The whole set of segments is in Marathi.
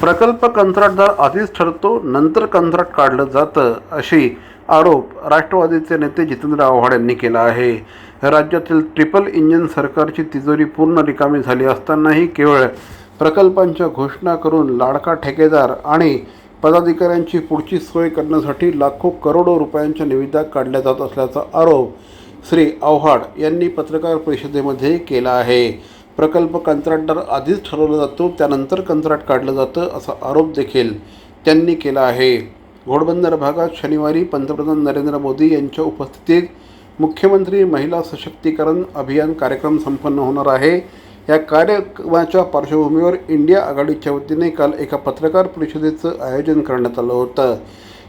प्रकल्प कंत्राटदार आधीच ठरतो नंतर कंत्राट काढलं जातं अशी आरोप राष्ट्रवादीचे नेते जितेंद्र आव्हाड यांनी केला आहे. राज्यातील ट्रिपल इंजिन सरकारची तिजोरी पूर्ण रिकामी झाली असतानाही केवळ प्रकल्पांच्या घोषणा करून लाडका ठेकेदार आणि पदाधिकाऱ्यांची पुढची सोय करण्यासाठी लाखो करोडो रुपयांच्या निविदा काढल्या जात असल्याचा आरोप श्री आव्हाड यांनी पत्रकार परिषदेमध्ये केला आहे. प्रकल्प कंत्राटदार आधीच ठरवला जातो त्यानंतर कंत्राट काढलं जातं असा आरोप देखील त्यांनी केला आहे. घोडबंदर भागात शनिवारी पंतप्रधान नरेंद्र मोदी यांच्या उपस्थितीत मुख्यमंत्री महिला सशक्तीकरण अभियान कार्यक्रम संपन्न होणार आहे. या कार्यक्रमाच्या पार्श्वभूमीवर इंडिया आघाडीच्या वतीने काल एका पत्रकार परिषदेचं आयोजन करण्यात आलं होतं.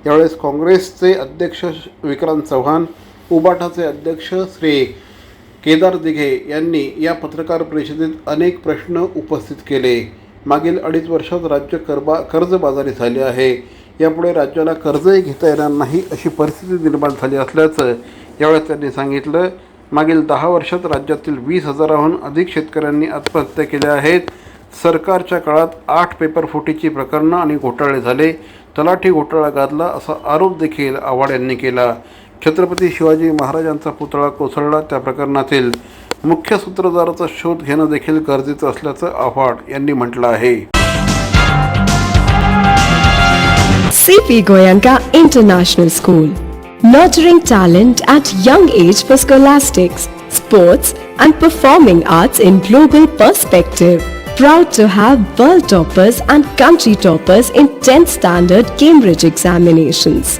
यावेळेस काँग्रेसचे अध्यक्ष विक्रांत चव्हाण उबाटाचे अध्यक्ष श्री केदार दिघे यांनी या पत्रकार परिषदेत अनेक प्रश्न उपस्थित केले. मागील अडीच वर्षात राज्य करबा कर्जबाजारी झाले आहे. यापुढे राज्याला कर्जही घेता येणार नाही अशी परिस्थिती निर्माण झाली असल्याचं यावेळेस त्यांनी सांगितलं. मागील दहा वर्षात राज्यातील वीस हजाराहून अधिक शेतकऱ्यांनी आत्महत्या केल्या आहेत. सरकारच्या काळात आठ पेपर फुटीची प्रकरणं आणि घोटाळे झाले. तलाठी घोटाळा गाजला असा आरोप देखील आव्हाड यांनी केला. छत्रपती शिवाजी महाराजांचा पुतळा कोसळला. त्या प्रकरणातील मुख्य सूत्रधाराचा शोध घेणं देखील गरजेचं असल्याचं आव्हाड यांनी म्हटलं आहे. CP Goenka international school nurturing talent at young age for scholastics sports and performing arts in global perspective proud to have world toppers and country toppers in tenth standard Cambridge examinations